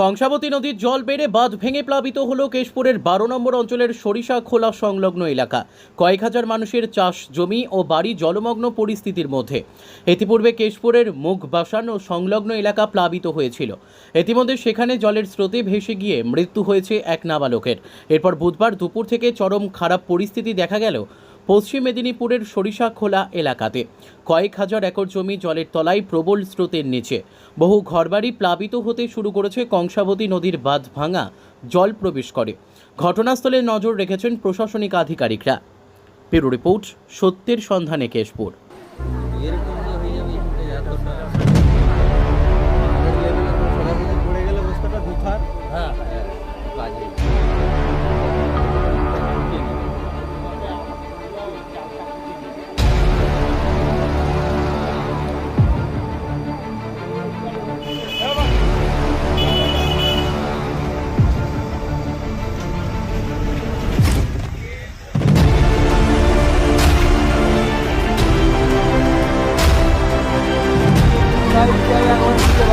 কংসাবতী নদীর জল বেড়ে বাঁধ ভেঙে প্লাবিত হল কেশপুরের বারো নম্বর অঞ্চলের সরিষা খোলা সংলগ্ন এলাকা। কয়েক হাজার মানুষের চাষ জমি ও বাড়ি জলমগ্ন পরিস্থিতির মধ্যে। ইতিপূর্বে কেশপুরের মুখ বাসান ও সংলগ্ন এলাকা প্লাবিত হয়েছিল। ইতিমধ্যে সেখানে জলের স্রোতে ভেসে গিয়ে মৃত্যু হয়েছে এক নাবালকের। এরপর বুধবার দুপুর থেকে চরম খারাপ পরিস্থিতি দেখা গেল পশ্চিম মেদিনীপুরের সরিষাখোলা এলাকাতে। কয়েক হাজার একর জমি জলের তলায় প্রবল স্রোতের নিচে। বহু ঘরবাড়ি প্লাবিত হতে শুরু করেছে কংসাবতী নদীর বাঁধ ভাঙা, জল প্রবেশ করে। ঘটনাস্থলে নজর রেখেছেন প্রশাসনিক আধিকারিকরা। ব্যুরো রিপোর্ট, সত্যের সন্ধানে কেশপুর। এরকম